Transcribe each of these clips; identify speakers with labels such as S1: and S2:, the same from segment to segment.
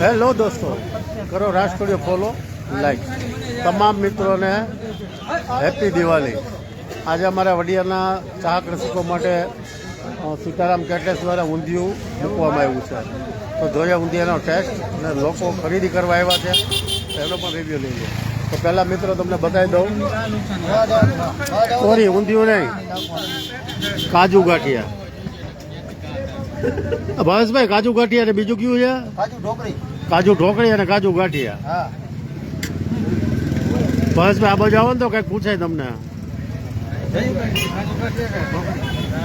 S1: Hello દોસ્તો, કરો રાજ follow like તમામ મિત્રોને હેપી દિવાળી. આજે અમારા વડિયાના ચાહક રસિકો માટે સીતારામ કેટલેસ દ્વારા ઊંધિયું મૂકવામાં આવ્યું છે. તો જોઈએ ઊંધિયાનો ટેસ્ટ અને લોકો ખરીદી કરવા આવ્યા છે. એનો પણ રિવ્યુ લઈએ તો પહેલાં મિત્રો તમને બતાવી દઉં. સોરી ઊંધિયું નહીં. કાજુ ગાંઠિયા. ભાવેશભાઈ કાજુ ગાંઠિયા અને બીજું કયું છે?
S2: કાજુ ઢોકળી.
S1: કાજુ ઢોકળી અને કાજુ ગાંઠિયા.
S2: હા.
S1: ભાવેશભાઈ આ બાજુ આવો ને તો કંઈક પૂછાય તમને.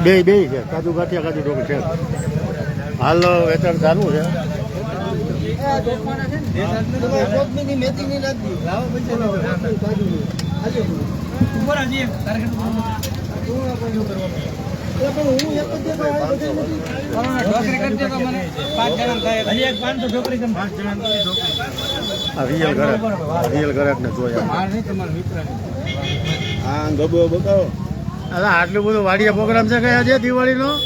S1: બે બે છે. કાજુ ગાંઠિયા કાજુ ઢોકળી છે. હાલ વેચાણ ચાલુ છે.
S2: કોથમીરની
S1: આટલું બધું વાડિયા પ્રોગ્રામ છે કયા છે દિવાળીનો નો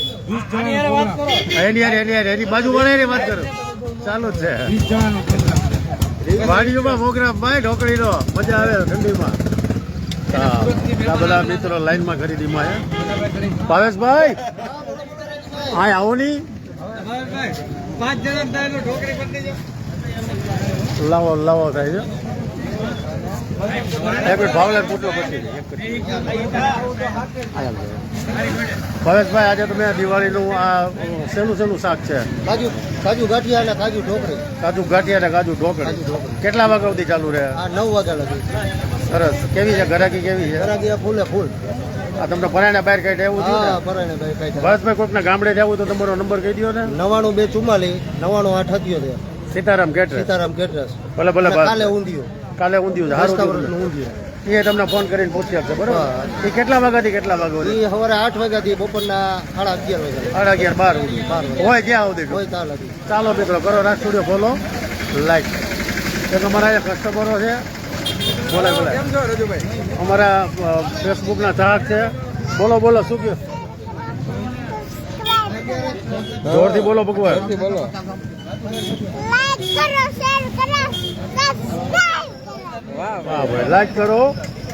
S1: એની બાજુ વાળા વાત કરો ચાલુ જ છે વાડીઓમાં પ્રોગ્રામ ભાઈ ઢોકળીનો મજા આવે ઠંડીમાં. બધા મિત્રો લાઈનમાં ખરીદીમાં છે ભાવેશભાઈ હા આવો ની.
S2: પાંચ જણા થાય ઢોકળી કરી દેજો.
S1: લાવો લાવો થાય છે. ભાવલાલ પૂછો પછી. ભાવેશભાઈ આજે તમે દિવાળીનું આ શેનું શેનું શાક છે.
S2: કાજુ કાજુ ગાંઠિયા અને કાજુ ઢોકળી.
S1: કાજુ ગાંઠિયા અને કાજુ ઢોકળી. કેટલા વાગ્યા સુધી ચાલુ રહે?
S2: આ નવ વાગ્યા લગી
S1: સરસ. કેવી છે? ઘરાકી કેવી છે?
S2: ઘરાકી ફૂલે ફૂલ.
S1: આ તમને પરાયણા બહાર કઈ એવું છે
S2: હા
S1: ને
S2: પરાણે ભાઈ કઈ થાય
S1: ભાવેશભાઈ કોઈકના ગામડે જવું તો તમારો નંબર કહી દો ને.
S2: નવાણું બે ચુમ્માલી નવાણું આઠ અત્યોતેર
S1: સીતારામ ગેટ
S2: સીતારામ કેટરસ
S1: ભલે ભલે.
S2: કાલે ઊંધિયું.
S1: કાલે ઊંધિયું છે એ તમને ફોન કરીને પૂછી આપશે બરોબર? એ કેટલા વાગ્યાથી કેટલા વાગ્યા સુધી
S2: એ સવારે આઠ વાગ્યાથી બપોરના સાડા અગિયાર વાગ્યા
S1: સાડા અગિયાર બાર હોય ક્યાં સુધી.
S2: હોય ત્યાં
S1: ચાલો મિત્રો કરો રાજ સ્ટુડિયો ખોલો લાઈક એક અમારા અહીંયા કસ્ટમરો છે. બોલે બોલે.
S2: છો રજુભાઈ?
S1: અમારા ફેસબુકના ચાહક છે. બોલો બોલો શું કહો? જોરથી બોલો ભગવાન.
S2: બોલો.
S3: લાઈક કરો શેર કરો.
S1: હા ભાઈ. લાઈક કરો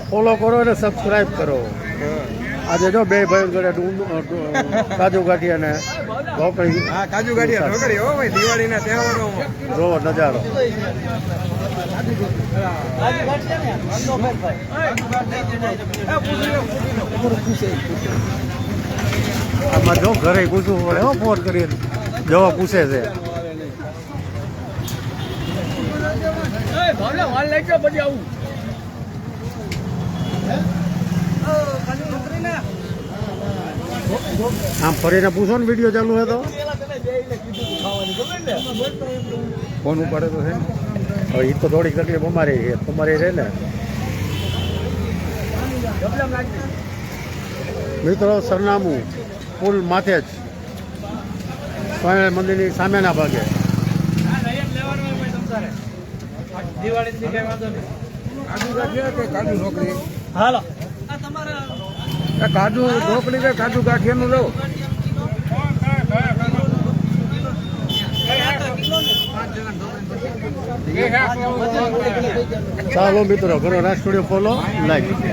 S1: ફોલો કરો અને સબસ્ક્રાઈબ કરો. આજે જો બે ભાઈ ડુ- કાજુ ગાંઠિયા ને ઢોકળી.
S2: હા કાજુ ગાંઠિયા ઢોકળી. હો ભાઈ દિવાળીના તહેવારો
S1: જોવો નજારો. આમાં જો ઘરે પૂછવું પડે હો ફોન કરીને. જવા પૂછે છે. આમ ફરીને પૂછો ને વીડિયો ચાલુ હોય તો.
S2: ફોન ઉપાડે તો છે.
S1: હવે એ તો થોડીક તકલીફ અમારી છે તમારી છે ને. મિત્રો સરનામું પુલ માથે જ. સ્વામિનારાયણ મંદિરની સામેના ભાગે.
S2: દિવાળી કાજુ
S1: હાલો.
S2: કાજુ ઢોકળી કે કાજુ ગાંઠિયાનું લો
S1: ચાલો મિત્રો કરો રાજ સ્ટુડિયો ફોલો લાઈક